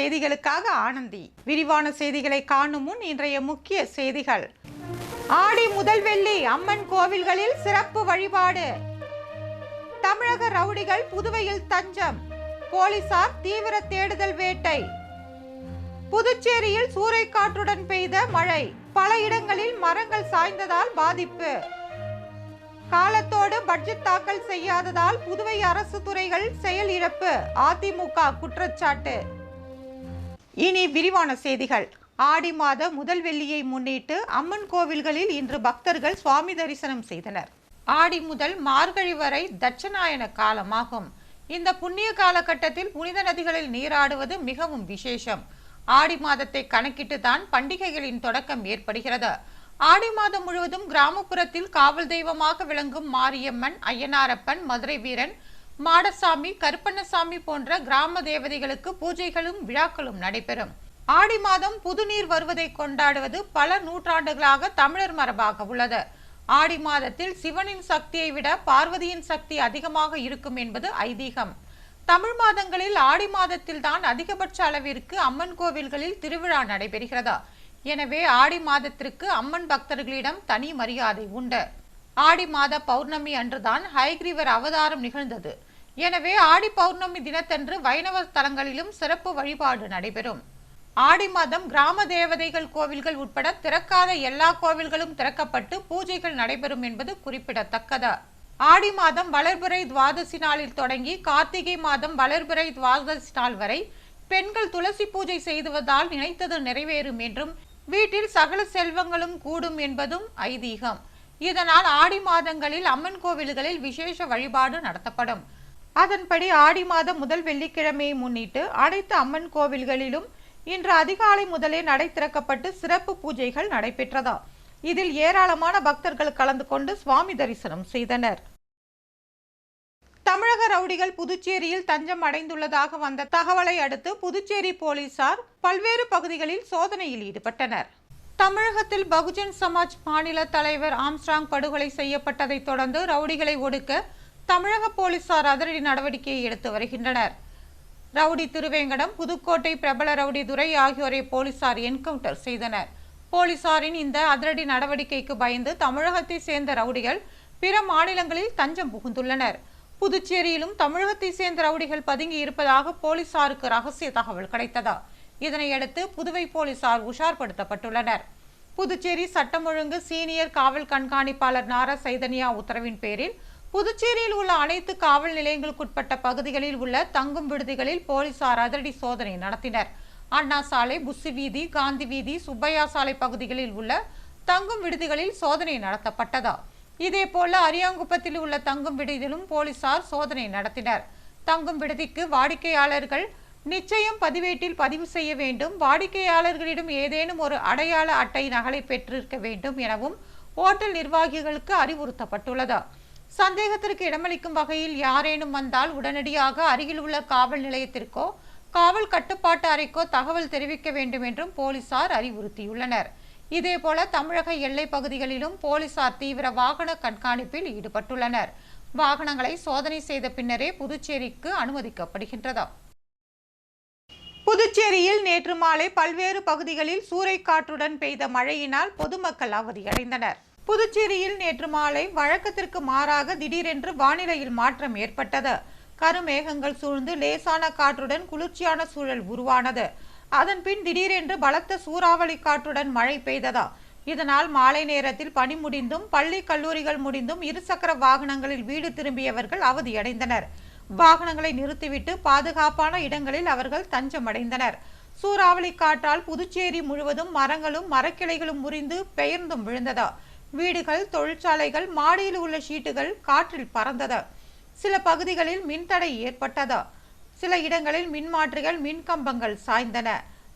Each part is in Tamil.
செய்திகளுக்காக ஆனந்தி. விரிவான செய்திகளை காணும் முன் இன்றைய முக்கிய செய்திகள். ஆடி முதல் வெள்ளி அம்மன் கோவில்களில் சிறப்பு வழிபாடு. தமிழக ரவுடிகள் புதுவையில் தஞ்சம். போலீசார் தீவிர தேடுதல் வேட்டை. புதுச்சேரியில் சூறைக்காற்றுடன் பெய்த மழை. பல இடங்களில் மரங்கள் சாய்ந்ததால் பாதிப்பு. காலத்தோடு பட்ஜெட் தாக்கல் செய்யாததால் புதுவை அரசு துறைகள் செயல் இழப்பு. அதிமுக குற்றச்சாட்டு. இனி விரிவான செய்திகள். ஆடி மாத முதல் வெள்ளியை முன்னிட்டு அம்மன் கோவில்களில் இன்று பக்தர்கள் சுவாமி தரிசனம் செய்தனர். ஆடி முதல் மார்கழி வரை தட்சநாயன காலமாகும். இந்த புண்ணிய காலகட்டத்தில் புனித நதிகளில் நீராடுவது மிகவும் விசேஷம். ஆடி மாதத்தை கணக்கிட்டு தான் பண்டிகைகளின் தொடக்கம் ஏற்படுகிறது. ஆடி மாதம் முழுவதும் கிராமப்புறத்தில் காவல் தெய்வமாக விளங்கும் மாரியம்மன் ஐயனாரப்பன் மதுரை வீரன் மாடசாமி கருப்பண்ணசாமி போன்ற கிராம தேவதைகளுக்கு பூஜைகளும் விழாக்களும் நடைபெறும். ஆடி மாதம் புதுநீர் வருவதை கொண்டாடுவது பல நூற்றாண்டுகளாக தமிழர் மரபாக உள்ளது. ஆடி மாதத்தில் சிவனின் சக்தியை விட பார்வதியின் சக்தி அதிகமாக இருக்கும் என்பது ஐதீகம். தமிழ் மாதங்களில் ஆடி மாதத்தில் தான் அதிகபட்ச அளவிற்கு அம்மன் கோவில்களில் திருவிழா நடைபெறுகிறதா. எனவே ஆடி மாதத்திற்கு அம்மன் பக்தர்களிடம் தனி மரியாதை உண்டு. ஆடி மாத பௌர்ணமி அன்றுதான் ஹைகிரீவர் அவதாரம் நிகழ்ந்தது. எனவே ஆடி பௌர்ணமி தினத்தன்று வைணவ தலங்களிலும் சிறப்பு வழிபாடு நடைபெறும். ஆடி மாதம் கிராம தேவதைகள் கோவில்கள் உட்பட திறக்காத எல்லா கோவில்களும் திறக்கப்பட்டு பூஜைகள் நடைபெறும் என்பது குறிப்பிடத்தக்கது. ஆடி மாதம் வளர்பிறை துவாதசி நாளில் தொடங்கி கார்த்திகை மாதம் வளர்பிறை துவாதசி நாள் வரை பெண்கள் துளசி பூஜை செய்துவதால் நினைத்தது நிறைவேறும் என்றும் வீட்டில் சகல செல்வங்களும் கூடும் என்பதும் ஐதீகம். இதனால் ஆடி மாதங்களில் அம்மன் கோவில்களில் விசேஷ வழிபாடு நடத்தப்படும். அதன்படி ஆடி மாதம் முதல் வெள்ளிக்கிழமையை முன்னிட்டு அனைத்து அம்மன் கோவில்களிலும் இன்று அதிகாலை முதலே நடை திறக்கப்பட்டு சிறப்பு பூஜைகள் நடைபெற்றதா. இதில் ஏராளமான பக்தர்கள் கலந்து கொண்டு சுவாமி தரிசனம் செய்தனர். தமிழக ரவுடிகள் புதுச்சேரியில் தஞ்சம் அடைந்துள்ளதாக வந்த தகவலை அடுத்து புதுச்சேரி போலீசார் பல்வேறு பகுதிகளில் சோதனையில் ஈடுபட்டனர். தமிழகத்தில் பகுஜன் சமாஜ் மாநில தலைவர் ஆம்ஸ்ட்ராங் படுகொலை செய்யப்பட்டதை தொடர்ந்து ரவுடிகளை ஒடுக்க தமிழக போலீசார் அதிரடி நடவடிக்கையை எடுத்து வருகின்றனர். ரவுடி திருவேங்கடம் புதுக்கோட்டை பிரபல ரவுடி துரை ஆகியோரை போலீசார் என்கவுண்டர் செய்தனர். போலீசாரின் இந்த அதிரடி நடவடிக்கைக்கு பயந்து தமிழகத்தை சேர்ந்த ரவுடிகள் பிற மாநிலங்களில் தஞ்சம் புகுந்துள்ளனர். புதுச்சேரியிலும் தமிழகத்தை சேர்ந்த ரவுடிகள் பதுங்கி இருப்பதாக போலீசாருக்கு ரகசிய தகவல் கிடைத்ததா. இதனையடுத்து புதுவை போலீசார் உஷார்படுத்தப்பட்டுள்ளனர். புதுச்சேரி சட்டம் ஒழுங்கு சீனியர் காவல் கண்காணிப்பாளர் நாரா சைதன்யா உத்தரவின் பேரில் புதுச்சேரியில் உள்ள அனைத்து காவல் நிலையங்களுக்குட்பட்ட பகுதிகளில் உள்ள தங்கும் விடுதிகளில் போலீசார் அதிரடி சோதனை நடத்தினர். அண்ணா சாலை புஸ்ஸி வீதி காந்தி வீதி சுப்பையா சாலை பகுதிகளில் உள்ள தங்கும் விடுதிகளில் சோதனை நடத்தப்பட்டதா. இதேபோல அரியாங்குப்பத்தில் உள்ள தங்கும் விடுதியிலும் போலீசார் சோதனை நடத்தினர். தங்கும் விடுதிக்கு வாடிக்கையாளர்கள் நிச்சயம் பதிவேட்டில் பதிவு செய்ய வேண்டும். வாடிக்கையாளர்களிடம் ஏதேனும் ஒரு அடையாள அட்டை நகலை பெற்றிருக்க வேண்டும் எனவும் ஓட்டல் நிர்வாகிகளுக்கு அறிவுறுத்தப்பட்டுள்ளது. சந்தேகத்திற்கு இடமளிக்கும் வகையில் யாரேனும் வந்தால் உடனடியாக அருகில் உள்ள காவல் நிலையத்திற்கோ காவல் கட்டுப்பாட்டு அறைக்கோ தகவல் தெரிவிக்க வேண்டும் என்றும் போலீசார் அறிவுறுத்தியுள்ளனர். இதேபோல தமிழக எல்லை பகுதிகளிலும் போலீசார் தீவிர வாகன கண்காணிப்பில் ஈடுபட்டுள்ளனர். வாகனங்களை சோதனை செய்த பின்னரே புதுச்சேரிக்கு அனுமதிக்கப்படுகின்றது. புதுச்சேரியில் நேற்று மாலை பல்வேறு பகுதிகளில் சூறைக்காற்றுடன் பெய்த மழையினால் பொதுமக்கள் அவதியடைந்தனர். புதுச்சேரியில் நேற்று மாலை வழக்கத்திற்கு மாறாக திடீரென்று வானிலையில் மாற்றம் ஏற்பட்டது. கருமேகங்கள் சூழ்ந்து லேசான காற்றுடன் குளிர்ச்சியான சூழல் உருவானது. அதன் பின் திடீரென்று பலத்த சூறாவளி காற்றுடன் மழை பெய்ததா. இதனால் மாலை நேரத்தில் பணி முடிந்தும் பள்ளி கல்லூரிகள் முடிந்தும் இருசக்கர வாகனங்களில் வீடு திரும்பியவர்கள் அவதியடைந்தனர். வாகனங்களை நிறுத்திவிட்டு பாதுகாப்பான இடங்களில் அவர்கள் தஞ்சமடைந்தனர். சூறாவளி காற்றால் புதுச்சேரி முழுவதும் மரங்களும் மரக்கிளைகளும் முறிந்து பெயர்ந்தும் விழுந்தது. வீடுகள் தொழிற்சாலைகள் மாடியில் உள்ள ஷீட்டுகள் காற்றில் பறந்தது. சில பகுதிகளில் மின்தடை ஏற்பட்டது. சில இடங்களில் மின்மாற்றிகள் மின்கம்பங்கள் சாய்ந்தன.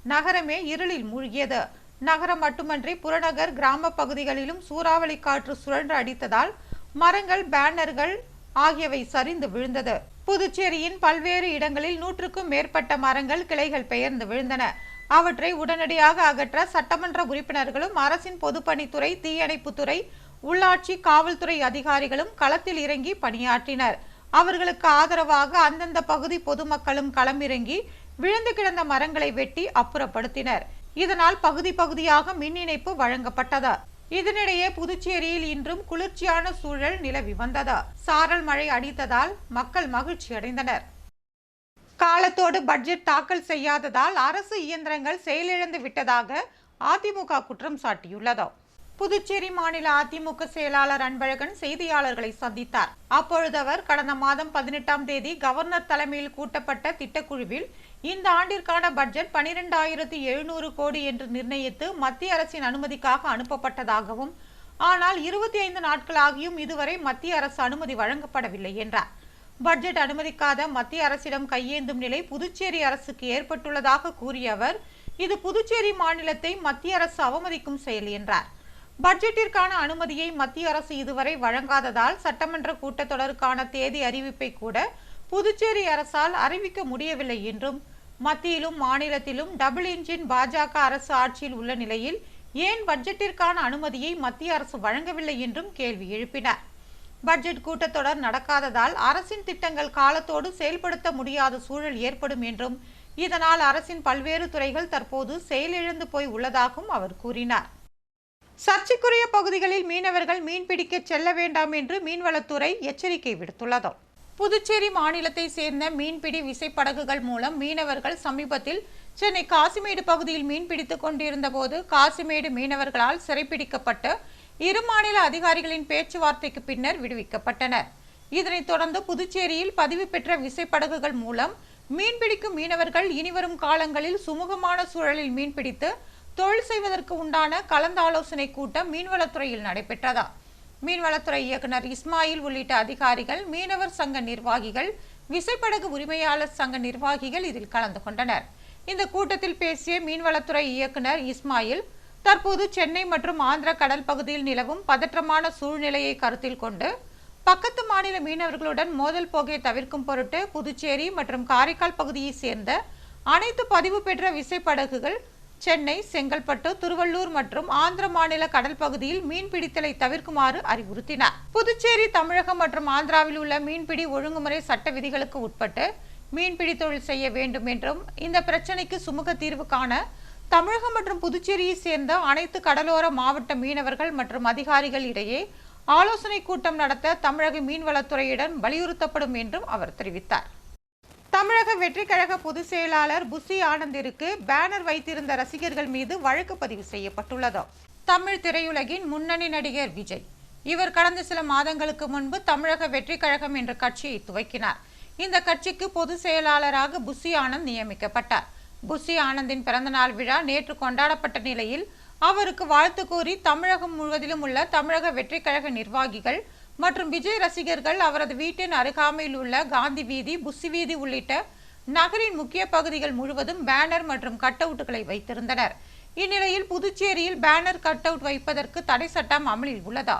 நகரமே இருளில் மூழ்கியது. நகரம் மட்டுமன்றி புறநகர் கிராம பகுதிகளிலும் சூறாவளி காற்று சுழன்று அடித்ததால் மரங்கள் பேனர்கள் ஆகியவை சரிந்து விழுந்தது. புதுச்சேரியின் பல்வேறு இடங்களில் நூற்றுக்கும் மேற்பட்ட மரங்கள் கிளைகள் பெயர்ந்து விழுந்தன. அவற்றை உடனடியாக அகற்ற சட்டமன்ற உறுப்பினர்களும் அரசின் பொதுப்பணித்துறை தீயணைப்புத்துறை உள்ளாட்சி காவல்துறை அதிகாரிகளும் களத்தில் இறங்கி பணியாற்றினர். அவர்களுக்கு ஆதரவாக அந்தந்த பகுதி பொதுமக்களும் களமிறங்கி விழுந்து கிடந்த மரங்களை வெட்டி அப்புறப்படுத்தினர். இதனால் பகுதி பகுதியாக மின் இணைப்பு வழங்கப்பட்டது. இதனிடையே புதுச்சேரியில் இன்றும் குளிர்ச்சியான சூழல் நிலவி வந்ததா? சாரல் மழை அடித்ததால் மக்கள் மகிழ்ச்சி அடைந்தனர். காலத்தோடு பட்ஜெட் தாக்கல் செய்யாததால் அரசு இயந்திரங்கள் செயலிழந்து விட்டதாக அதிமுக குற்றம் சாட்டியுள்ளதோ? புதுச்சேரி மாநில அதிமுக செயலாளர் அன்பழகன் செய்தியாளர்களை சந்தித்தார். அப்பொழுது அவர் கடந்த மாதம் பதினெட்டாம் தேதி கவர்னர் தலைமையில் கூட்டப்பட்ட திட்டக்குழுவில் இந்த ஆண்டிற்கான பட்ஜெட் பனிரெண்டாயிரத்தி எழுநூறு கோடி என்று நிர்ணயித்து மத்திய அரசின் அனுமதிக்காக அனுப்பப்பட்டதாகவும் ஆனால் இருபத்தி ஐந்து நாட்களாகியும் இதுவரை மத்திய அரசு அனுமதி வழங்கப்படவில்லை என்றார். பட்ஜெட் அனுமதிக்காத மத்திய அரசிடம் கையேந்தும் நிலை புதுச்சேரி அரசுக்கு ஏற்பட்டுள்ளதாக கூறிய அவர் இது புதுச்சேரி மாநிலத்தை மத்திய அரசு அவமதிக்கும் செயல் என்றார். பட்ஜெட்டிற்கான அனுமதியை மத்திய அரசு இதுவரை வழங்காததால் சட்டமன்ற கூட்டத்தொடருக்கான தேதி அறிவிப்பை கூட புதுச்சேரி அரசால் அறிவிக்க முடியவில்லை என்றும் மத்தியிலும் மாநிலத்திலும் டபுள் இன்ஜின் பாஜக அரசு ஆட்சியில் உள்ள நிலையில் ஏன் பட்ஜெட்டிற்கான அனுமதியை மத்திய அரசு வழங்கவில்லை என்றும் கேள்வி எழுப்பினார். பட்ஜெட் கூட்டத்தொடர் நடக்காததால் அரசின் திட்டங்கள் காலத்தோடு செயல்படுத்த முடியாத சூழல் ஏற்படும் என்றும் இதனால் அரசின் பல்வேறு துறைகள் தற்போது செயலிழந்து போய் உள்ளதாகவும் அவர் கூறினார். சர்ச்சைக்குரிய பகுதிகளில் மீனவர்கள் மீன்பிடிக்க செல்ல வேண்டாம் என்று மீன்வளத்துறை எச்சரிக்கை விடுத்துள்ளது. புதுச்சேரி மாநிலத்தை சேர்ந்த மீன்பிடி விசைப்படகுகள் மூலம் மீனவர்கள் சமீபத்தில் சென்னை காசிமேடு பகுதியில் மீன்பிடித்துக் கொண்டிருந்த போது காசிமேடு மீனவர்களால் சிறைப்பிடிக்கப்பட்டு இரு மாநில அதிகாரிகளின் பேச்சுவார்த்தைக்கு பின்னர் விடுவிக்கப்பட்டனர். இதனைத் தொடர்ந்து புதுச்சேரியில் பதிவு பெற்ற விசைப்படகுகள் மூலம் மீன்பிடிக்கும் மீனவர்கள் இனிவரும் காலங்களில் சுமூகமான சூழலில் மீன்பிடித்து தொழில் செய்வதற்கு உண்டான கலந்தாலோசனை கூட்டம் மீன்வளத்துறையில் நடைபெற்றதா? மீன்வளத்துறை இயக்குனர் இஸ்மாயில் உள்ளிட்ட அதிகாரிகள் மீனவர் சங்க நிர்வாகிகள் விசைப்படகு உரிமையாளர் சங்க நிர்வாகிகள் இதில் கலந்து கொண்டனர். இந்த கூட்டத்தில் பேசிய மீன்வளத்துறை இயக்குனர் இஸ்மாயில் தற்போது சென்னை மற்றும் ஆந்திர கடல் பகுதியில் நிலவும் பதற்றமான சூழ்நிலையை கருத்தில் கொண்டு பக்கத்து மாநில மீனவர்களுடன் மோதல் போகை தவிர்க்கும் பொருட்டு புதுச்சேரி மற்றும் காரைக்கால் பகுதியைச் சேர்ந்த அனைத்து பதிவு பெற்ற விசைப்படகுகள் சென்னை செங்கல்பட்டு திருவள்ளூர் மற்றும் ஆந்திர மாநில கடல் பகுதியில் மீன்பிடித்தலை தவிர்க்குமாறு அறிவுறுத்தினார். புதுச்சேரி தமிழகம் மற்றும் ஆந்திராவில் உள்ள மீன்பிடி ஒழுங்குமுறை சட்ட விதிகளுக்கு உட்பட்டு மீன்பிடி தொழில் செய்ய வேண்டும் என்றும் இந்த பிரச்சினைக்கு சுமூக தீர்வு காண தமிழகம் மற்றும் புதுச்சேரியை சேர்ந்த அனைத்து கடலோர மாவட்ட மீனவர்கள் மற்றும் அதிகாரிகள் இடையே ஆலோசனை கூட்டம் நடத்த தமிழக மீன்வளத்துறையிடம் வலியுறுத்தப்படும் என்றும் அவர் தெரிவித்தார். தமிழக வெற்றிக்கழக பொதுச் செயலாளர் புசி ஆனந்திற்கு பேனர் வைத்திருந்த ரசிகர்கள் மீது வழக்கு பதிவு செய்யப்பட்டுள்ளது. தமிழ் திரையுலகின் முன்னணி நடிகர் விஜய். இவர் கடந்த சில மாதங்களுக்கு முன்பு தமிழக வெற்றிக்கழகம் என்ற கட்சியை துவக்கினார். இந்த கட்சிக்கு பொதுச் செயலாளராக புசி ஆனந்த் நியமிக்கப்பட்டார். புசி ஆனந்தின் பிறந்தநாள் விழா நேற்று கொண்டாடப்பட்ட நிலையில் அவருக்கு வாழ்த்து கூறி தமிழகம் முழுவதிலும் உள்ள தமிழக வெற்றிக்கழக நிர்வாகிகள் மற்றும் விஜய் ரசிகர்கள் அவரது வீட்டின் அருகாமையில் உள்ள காந்தி வீதி புஸ்ஸி வீதி உள்ளிட்ட நகரின் முக்கிய பகுதிகள் முழுவதும் பேனர் மற்றும் கட் அவுட்டுகளை வைத்திருந்தனர். இந்நிலையில் புதுச்சேரியில் பேனர் கட் அவுட் வைப்பதற்கு தடை சட்டம் அமலில் உள்ளதா?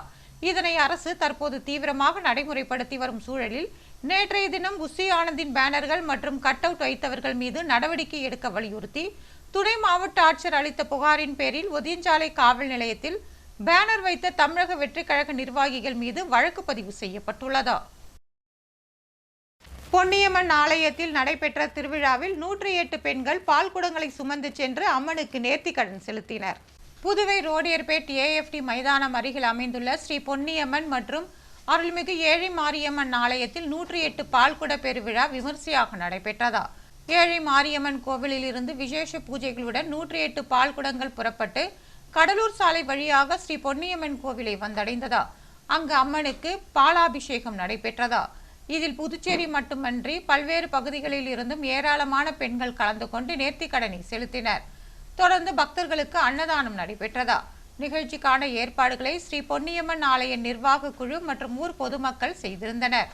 இதனை அரசு தற்போது தீவிரமாக நடைமுறைப்படுத்தி வரும் சூழலில் நேற்றைய தினம் புஸ்ஸி ஆனந்தின் பேனர்கள் மற்றும் கட் அவுட் வைத்தவர்கள் மீது நடவடிக்கை எடுக்க வலியுறுத்தி துணை மாவட்ட ஆட்சியர் அளித்த புகாரின் பேரில் ஒதியஞ்சாலை காவல் நிலையத்தில் பேனர் வைத்த தமிழக வெற்றிக்கழக கழக நிர்வாகிகள் மீது வழக்கு பதிவு செய்யப்பட்டுள்ளது. பொன்னியம்மன் ஆலயத்தில் நடைபெற்ற திருவிழாவில் நூற்றி எட்டு பெண்கள் பால்குடங்களை சுமந்து சென்று அம்மனுக்கு நேர்த்திக்கடன் செலுத்தினர். புதுவை ரோடியர்பேட் ஏஎஃப்டி மைதானம் அருகில் அமைந்துள்ள ஸ்ரீ பொன்னியம்மன் மற்றும் அருள்மிகு ஏழை மாரியம்மன் ஆலயத்தில் நூற்றி எட்டு பால்குட பெருவிழா விமர்சையாக நடைபெற்றதா. ஏழை மாரியம்மன் கோவிலில் இருந்து விசேஷ பூஜைகளுடன் நூற்றி எட்டு பால்குடங்கள் புறப்பட்டு கடலூர் சாலை வழியாக ஸ்ரீ பொன்னியம்மன் கோவிலை வந்தடைந்ததா? அங்கு அம்மனுக்கு பாலாபிஷேகம் நடைபெற்றதா? இதில் புதுச்சேரி மட்டுமன்றி பல்வேறு பகுதிகளில் இருந்தும் ஏராளமான பெண்கள் கலந்து கொண்டு நேர்த்திக்கடனை செலுத்தினர். தொடர்ந்து பக்தர்களுக்கு அன்னதானம் நடைபெற்றதா? நிகழ்ச்சிக்கான ஏற்பாடுகளை ஸ்ரீ பொன்னியம்மன் ஆலய நிர்வாக குழு மற்றும் ஊர் பொதுமக்கள் செய்திருந்தனர்.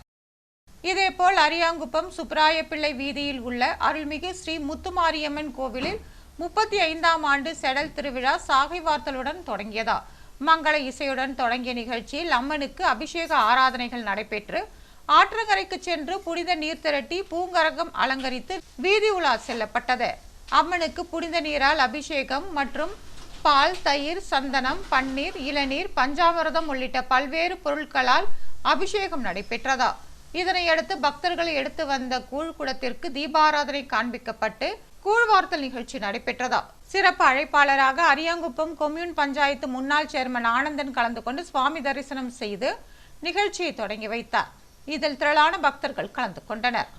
இதேபோல் அரியாங்குப்பம் சுப்ராயப்பிள்ளை வீதியில் உள்ள அருள்மிகு ஸ்ரீ முத்துமாரியம்மன் கோவிலில் முப்பத்தி ஐந்தாம் ஆண்டு செடல் திருவிழா சாகை வார்த்தலுடன் தொடங்கியதா? மங்கள இசையுடன் தொடங்கிய நிகழ்ச்சியில் அம்மனுக்கு அபிஷேக ஆராதனைகள் நடைபெற்று ஆற்றங்கரைக்கு சென்று புனித நீர் திரட்டி பூங்கரகம் அலங்கரித்து வீதி உலா செல்லப்பட்டது. அம்மனுக்கு புனித நீரால் அபிஷேகம் மற்றும் பால் தயிர் சந்தனம் பன்னீர் இளநீர் பஞ்சாமிரதம் உள்ளிட்ட பல்வேறு பொருட்களால் அபிஷேகம் நடைபெற்றதா? இதனையடுத்து பக்தர்கள் எடுத்து வந்த கூழ் குடத்திற்கு தீபாராதனை காண்பிக்கப்பட்டு கூழ்வார்த்தல் நிகழ்ச்சி நடைபெற்றதா? சிறப்பு அழைப்பாளராக அரியாங்குப்பம் கொம்யூன் பஞ்சாயத்து முன்னாள் சேர்மன் ஆனந்தன் கலந்து கொண்டு சுவாமி தரிசனம் செய்து நிகழ்ச்சியை தொடங்கி வைத்தார். இதில் திரளான பக்தர்கள் கலந்து கொண்டனர்.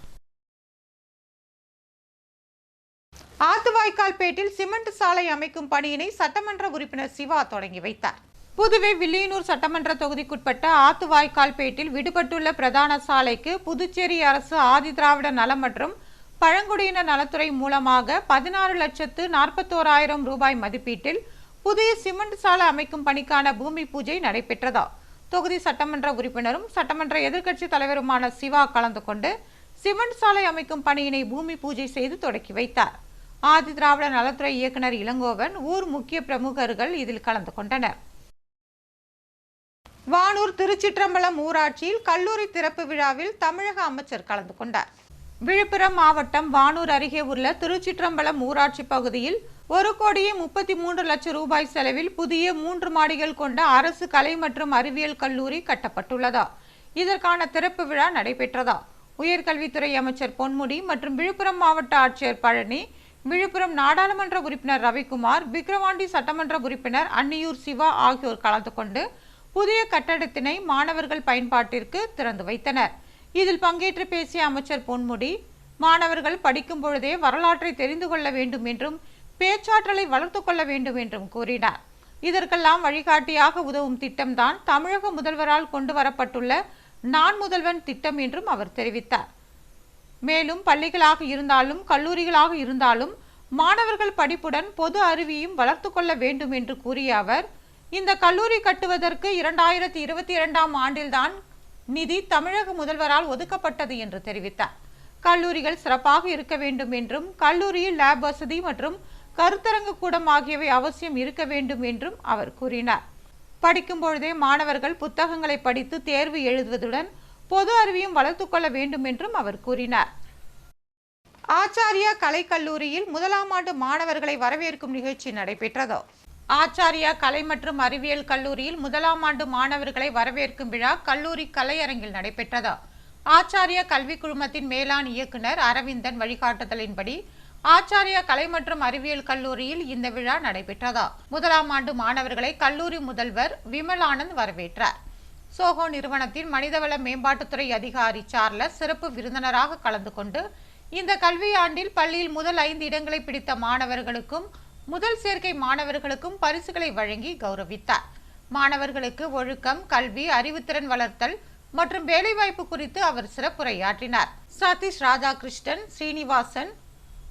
ஆத்துவாய்க்கால்பேட்டில் சிமெண்ட் சாலை அமைக்கும் பணியினை சட்டமன்ற உறுப்பினர் சிவா தொடங்கி வைத்தார். புதுவை வில்லியனூர் சட்டமன்ற தொகுதிக்குட்பட்ட ஆத்துவாய்க்கால்பேட்டில் விடுபட்டுள்ள பிரதான சாலைக்கு புதுச்சேரி அரசு ஆதிதிராவிட நலம் மற்றும் பழங்குடியினர் நலத்துறை மூலமாக பதினாறு லட்சத்து நாற்பத்தோராயிரம் ரூபாய் மதிப்பீட்டில் புதிய சிமெண்ட் சாலை அமைக்கும் பணிக்கான பூமி பூஜை நடைபெற்றதா? தொகுதி சட்டமன்ற உறுப்பினரும் சட்டமன்ற எதிர்க்கட்சி தலைவருமான சிவா கலந்து கொண்டு சிமெண்ட் சாலை அமைக்கும் பணியினை பூமி பூஜை செய்து தொடக்கி வைத்தார். ஆதி திராவிட நலத்துறை இயக்குனர் இளங்கோவன் ஊர் முக்கிய பிரமுகர்கள் இதில் கலந்து கொண்டனர். வானூர் திருச்சிற்றம்பலம் ஊராட்சியில் கல்லூரி திறப்பு விழாவில் தமிழக அமைச்சர் கலந்து கொண்டார். விழுப்புரம் மாவட்டம் வானூர் அருகே உள்ள திருச்சிற்றம்பலம் ஊராட்சி பகுதியில் ஒரு கோடியே முப்பத்தி மூன்று லட்சம் ரூபாய் செலவில் புதிய மூன்று மாடிகள் கொண்ட அரசு கலை மற்றும் அறிவியல் கல்லூரி கட்டப்பட்டுள்ளதா? இதற்கான திறப்பு விழா நடைபெற்றதா? உயர்கல்வித்துறை அமைச்சர் பொன்முடி மற்றும் விழுப்புரம் மாவட்ட ஆட்சியர் பழனி விழுப்புரம் நாடாளுமன்ற உறுப்பினர் ரவிக்குமார் விக்கிரவாண்டி சட்டமன்ற உறுப்பினர் அன்னியூர் சிவா ஆகியோர் கலந்து கொண்டு புதிய கட்டடத்தினை மாணவர்கள் பயன்பாட்டிற்கு திறந்து வைத்தனர். இதில் பங்கேற்று பேசிய அமைச்சர் பொன்முடி மாணவர்கள் படிக்கும் பொழுதே வரலாற்றை தெரிந்து கொள்ள வேண்டும் என்றும் பேச்சாற்றலை வளர்த்து கொள்ள வேண்டும் என்றும் கூறினார். இதற்கெல்லாம் வழிகாட்டியாக உதவும் திட்டம்தான் தமிழக முதல்வரால் கொண்டு வரப்பட்டுள்ள நான் முதல்வன் திட்டம் என்றும் அவர் தெரிவித்தார். மேலும் பள்ளிகளாக இருந்தாலும் கல்லூரிகளாக இருந்தாலும் மாணவர்கள் படிப்புடன் பொது அறிவியும் வளர்த்து கொள்ள வேண்டும் என்று கூறிய அவர் இந்த கல்லூரி கட்டுவதற்கு இரண்டாயிரத்தி இருபத்தி இரண்டாம் ஆண்டில்தான் நிதி தமிழக முதல்வரால் ஒதுக்கப்பட்டது என்று தெரிவித்தார். கல்லூரிகள் சிறப்பாக இருக்க வேண்டும் என்றும் கல்லூரியில் லேப் வசதி மற்றும் கருத்தரங்கு கூடம் ஆகியவை அவசியம் இருக்க வேண்டும் என்றும் அவர் கூறினார். படிக்கும் பொழுதே மாணவர்கள் புத்தகங்களை படித்து தேர்வு எழுதுவதுடன் பொது அறிவியும் வளர்த்து கொள்ள வேண்டும் என்றும் அவர் கூறினார். ஆச்சாரியா கலைக்கல்லூரியில் முதலாம் ஆண்டு மாணவர்களை வரவேற்கும் நிகழ்ச்சி நடைபெற்றது? ஆச்சாரியா கலை மற்றும் அறிவியல் கல்லூரியில் முதலாம் ஆண்டு மாணவர்களை வரவேற்கும் விழா கல்லூரி கலையரங்கில் நடைபெற்றது. ஆச்சாரியா கல்வி குழுமத்தின் மேலாண் இயக்குனர் அரவிந்தன் வழிகாட்டுதலின்படி ஆச்சாரியா கலை மற்றும் அறிவியல் கல்லூரியில் இந்த விழா நடைபெற்றதா. முதலாம் ஆண்டு மாணவர்களை கல்லூரி முதல்வர் விமலானந்த் வரவேற்றார். சோஹோ நிறுவனத்தின் மனிதவள மேம்பாட்டுத்துறை அதிகாரி சார்லஸ் சிறப்பு விருந்தினராக கலந்து கொண்டு இந்த கல்வியாண்டில் பள்ளியில் முதல் ஐந்து இடங்களை பிடித்த மாணவர்களுக்கும் முதல் சேர்க்கை மாணவர்களுக்கும் பரிசுகளை வழங்கி கௌரவித்தார். மாணவர்களுக்கு ஒழுக்கம் கல்வி அறிவுத்திறன் வளர்த்தல் மற்றும் வேலைவாய்ப்பு குறித்து அவர் சிறப்புரையாற்றினார். சதீஷ் ராதாகிருஷ்ணன் ஸ்ரீனிவாசன்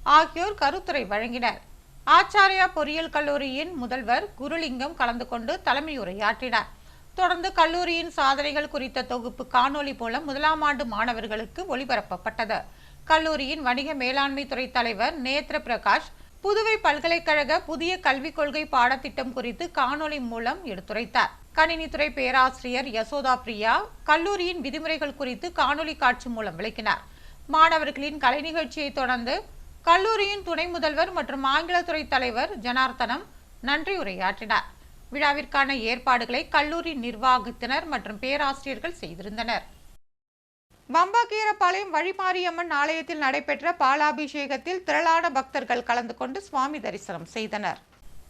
ஆகியோர் கருத்துரை வழங்கினர். ஆச்சாரியா பொறியியல் கல்லூரியின் முதல்வர் குருலிங்கம் கலந்து கொண்டு தலைமையுரையாற்றினார். தொடர்ந்து கல்லூரியின் சாதனைகள் குறித்த தொகுப்பு காணொளி மூலம் முதலாம் ஆண்டு மாணவர்களுக்கு ஒளிபரப்பப்பட்டது. கல்லூரியின் வணிக மேலாண்மை துறை தலைவர் நேத்ர பிரகாஷ் புதுவை பல்கலைக்கழக புதிய கல்விக் கொள்கை பாடத்திட்டம் குறித்து காணொளி மூலம் எடுத்துரைத்தார். கணினித்துறை பேராசிரியர் யசோதா பிரியா கல்லூரியின் விதிமுறைகள் குறித்து காணொலி காட்சி மூலம் விளக்கினார். மாணவர்களின் கலை நிகழ்ச்சியை தொடர்ந்து கல்லூரியின் துணை முதல்வர் மற்றும் ஆங்கிலத்துறை தலைவர் ஜனார்த்தனம் நன்றி உரையாற்றினார். விழாவிற்கான ஏற்பாடுகளை கல்லூரி நிர்வாகத்தினர் மற்றும் பேராசிரியர்கள் செய்திருந்தனர். வம்பாக்கீரப்பாளையம் வழிமாரியம்மன் ஆலயத்தில் நடைபெற்ற பாலாபிஷேகத்தில் திரளான பக்தர்கள் கலந்து கொண்டு சுவாமி தரிசனம் செய்தனர்.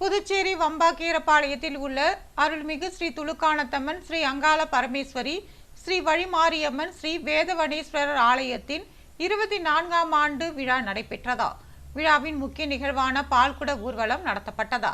புதுச்சேரி வம்பாக்கீரப்பாளையத்தில் உள்ள அருள்மிகு ஸ்ரீ துலுக்கானத்தம்மன் ஸ்ரீ அங்காள பரமேஸ்வரி ஸ்ரீ வழிமாரியம்மன் ஸ்ரீ வேதவனேஸ்வரர் ஆலயத்தின் இருபத்தி நான்காம் ஆண்டு விழா நடைபெற்றதா? விழாவின் முக்கிய நிகழ்வான பால்குட ஊர்வலம் நடத்தப்பட்டதா?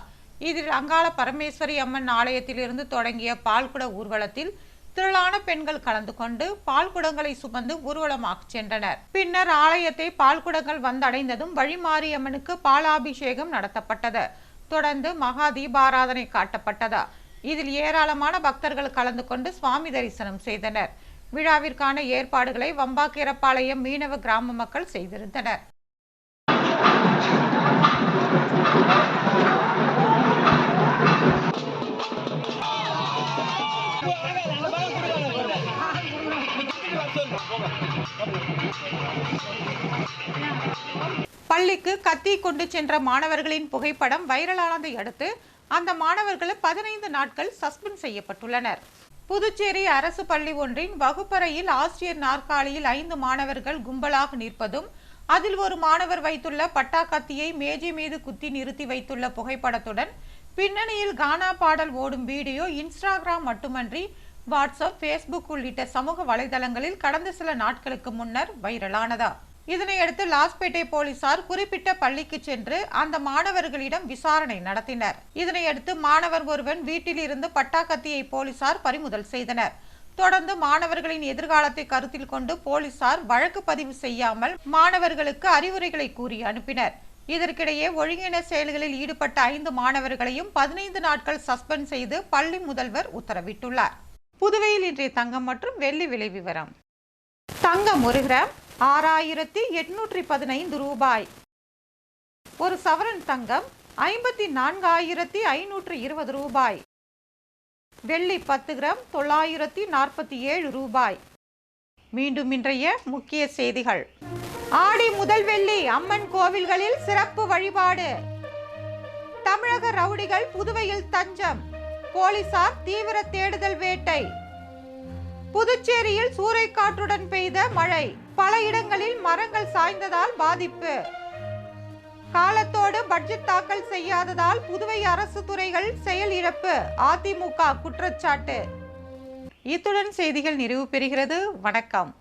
இதில் அங்காள பரமேஸ்வரி அம்மன் ஆலயத்திலிருந்து தொடங்கிய பால்குட ஊர்வலத்தில் திரளான பெண்கள் கலந்து கொண்டு பால் குடங்களை சுமந்து ஊர்வலமாக சென்றனர். பின்னர் ஆலயத்தை பால் குடங்கள் வந்தடைந்ததும் வழிமாரியம்மனுக்கு பாலாபிஷேகம் நடத்தப்பட்டது. தொடர்ந்து மகா தீபாராதனை காட்டப்பட்டது. இதில் ஏராளமான பக்தர்கள் கலந்து கொண்டு சுவாமி தரிசனம் செய்தனர். விழாவிற்கான ஏற்பாடுகளை வம்பாக்கிரப்பாளையம் மீனவ கிராம மக்கள் செய்திருந்தனர். பள்ளிக்கு கத்தி கொண்டு சென்ற மாணவர்களின் புகைப்படம் வைரலானதை அடுத்து அந்த மாணவர்கள் பதினைந்து நாட்கள் சஸ்பெண்ட் செய்யப்பட்டுள்ளனர். புதுச்சேரி அரசு பள்ளி ஒன்றின் வகுப்பறையில் ஆசிரியர் நாற்காலியில் ஐந்து மாணவர்கள் கும்பலாக நிற்பதும் அதில் ஒரு மாணவர் வைத்துள்ள பட்டா கத்தியை மேஜை மீது குத்தி நிறுத்தி வைத்துள்ள புகைப்படத்துடன் பின்னணியில் கானா பாடல் ஓடும் வீடியோ இன்ஸ்டாகிராம் மட்டுமன்றி வாட்ஸ்அப் ஃபேஸ்புக் உள்ளிட்ட சமூக வலைதளங்களில் கடந்த சில நாட்களுக்கு முன்னர் வைரலானதா? இதனையடுத்து லாஸ்பேட்டை போலீசார் குறிப்பிட்ட பள்ளிக்கு சென்று அந்த மாணவர்களிடம் விசாரணை நடத்தினர். இதனையடுத்து மாணவர் ஒருவன் வீட்டில் இருந்து பட்டாக்கத்தியை போலீசார் பறிமுதல் செய்தனர். தொடர்ந்து மாணவர்களின் எதிர்காலத்தை கருத்தில் கொண்டு போலீசார் வழக்கு பதிவு செய்யாமல் மாணவர்களுக்கு அறிவுரைகளை கூறி அனுப்பினர். இதற்கிடையே ஒழுங்கின செயல்களில் ஈடுபட்ட ஐந்து மாணவர்களையும் பதினைந்து நாட்கள் சஸ்பெண்ட் செய்து பள்ளி முதல்வர் உத்தரவிட்டுள்ளார். புதுவையில் இன்றைய தங்கம் மற்றும் வெள்ளி விலை விவரம். தங்கம் ஒரு கிராம் ஆறாயிரத்தி எட்நூற்றி பதினைந்து ரூபாய். ஒரு சவரன் தங்கம் ஐம்பத்தி நான்காயிரத்தி ஐநூற்று இருபது ரூபாய். வெள்ளி பத்து கிராம் தொள்ளாயிரத்தி நாற்பத்தி ஏழு ரூபாய். மீண்டும் இன்றைய முக்கிய செய்திகள். ஆடி முதல் வெள்ளி அம்மன் கோவில்களில் சிறப்பு வழிபாடு. தமிழக ரவுடிகள் புதுவையில் தஞ்சம். போலீசார் தீவிர தேடுதல் வேட்டை. புதுச்சேரியில் சூறைக்காற்றுடன் பெய்த மழை. பல இடங்களில் மரங்கள் சாய்ந்ததால் பாதிப்பு. காலத்தோடு பட்ஜெட் தாக்கல் செய்யாததால் புதுவை அரசு துறைகள் செயல் இழப்பு. அதிமுக குற்றச்சாட்டு. இத்துடன் செய்திகள் நிறைவு பெறுகிறது. வணக்கம்.